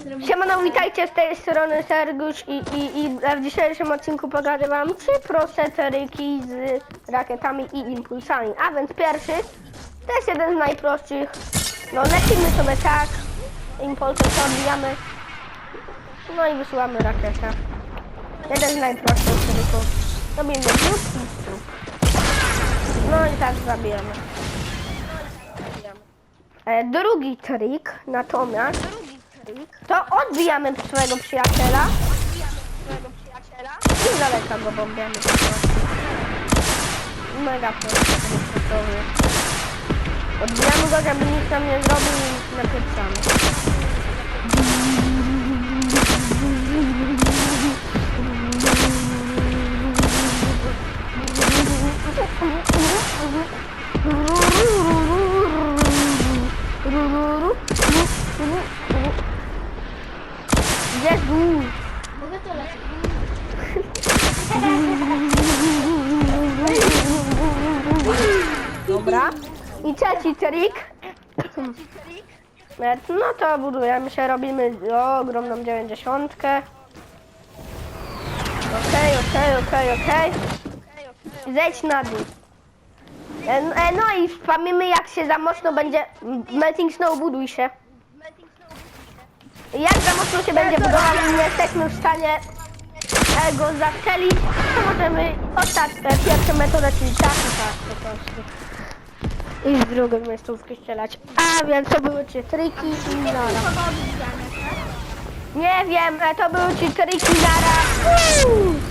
Siemano, witajcie z tej strony Sergusz i, i, i w dzisiejszym odcinku pokażę wam trzy proste teryki z rakietami i impulsami. A więc pierwszy, to jest jeden z najprostszych. No lecimy sobie tak, impulsem to odbijamy, no i wysyłamy rakietę. Jeden z najprostszych teryków. Robimy wrót i wrót. No i tak zabijamy. E, drugi trik natomiast to odbijamy swojego przyjaciela i z daleka go bombiamy. Mega prosty, Odbijamy go, żeby nic nam nie zrobił i napieprzamy. Jezu! Mogę to lecieć. Dobra. I trzeci trik. No to budujemy się, robimy ogromną dziewięćdziesiątkę. Okej, okej, okej, okej. Zejdź na dół. E, n- e, no i spamimy jak się za mocno będzie... Melting Snow, buduj się. Jak za mocno się będzie budował i nie jesteśmy w stanie go zastrzelić, to możemy ostać te pierwsze metodę, czyli tak i tak po prostu. I z drugiej miejscówki strzelać. A więc to były trzy triki i nara. Nie wiem, to były trzy triki nara. Uuu!